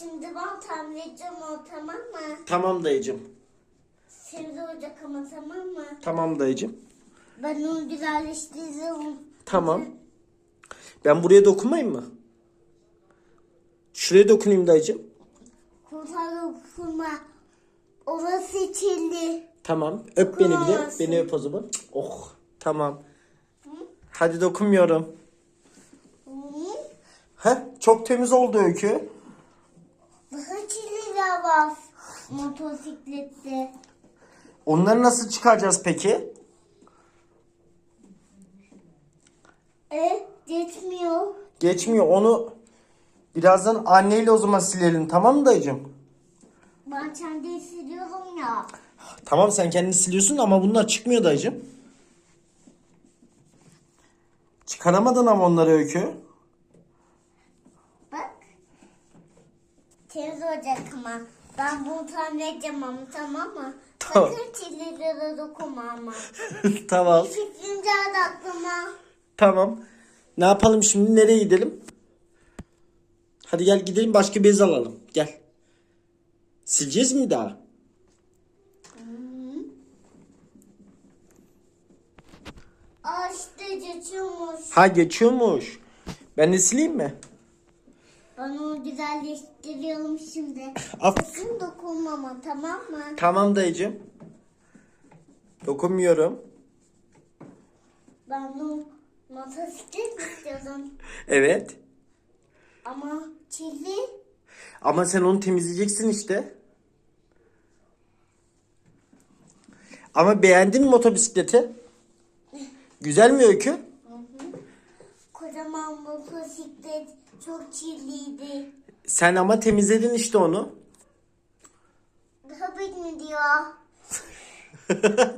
Şimdi ben tamir edeceğim o tamam mı? Tamam dayıcım. Şimdi olacak ama tamam mı? Tamam dayıcım. Ben onu güzelleştireceğim. Tamam. Ben buraya dokunmayayım mı? Şuraya dokunayım dayıcım. Kurtar okuma. Orası içildi. Tamam. Öp beni bir de. Beni öp o zaman. Oh. Tamam. Hadi dokunmuyorum. Hı? Heh, çok temiz oldu Öykü. Var motosiklette. Onları nasıl çıkaracağız peki? E geçmiyor. Geçmiyor. Onu birazdan anneyle o zaman silelim. Tamam mı dayıcım? Ben kendi siliyorum ya. Tamam sen kendini siliyorsun ama bunlar çıkmıyor dayıcım. Çıkaramadın ama onları Öykü. Temiz olacak ama. Ben bunu tamir edeceğim ama tamam mı? Tamam. Sakın çillilere dokunma ama. tamam. Fikrim geldi aklıma. Tamam. Ne yapalım şimdi? Nereye gidelim? Hadi gel gidelim başka bez alalım. Gel. Sileceğiz mi daha? Aa işte geçiyormuş. Ha geçiyormuş. Ben de sileyim mi? Onu güzelleştiriyorum şimdi. Af. Sakın dokunma ama tamam mı? Tamam dayıcım. Dokunmuyorum. Ben bunu motosiklet istiyordum. Evet. Ama çilli Ama sen onu temizleyeceksin işte. Ama beğendin mi motobisikleti? Güzel mi Öykü? Kocaman motosiklet çok çilliydi. Sen ama temizledin işte onu. Daha bitmedi ya.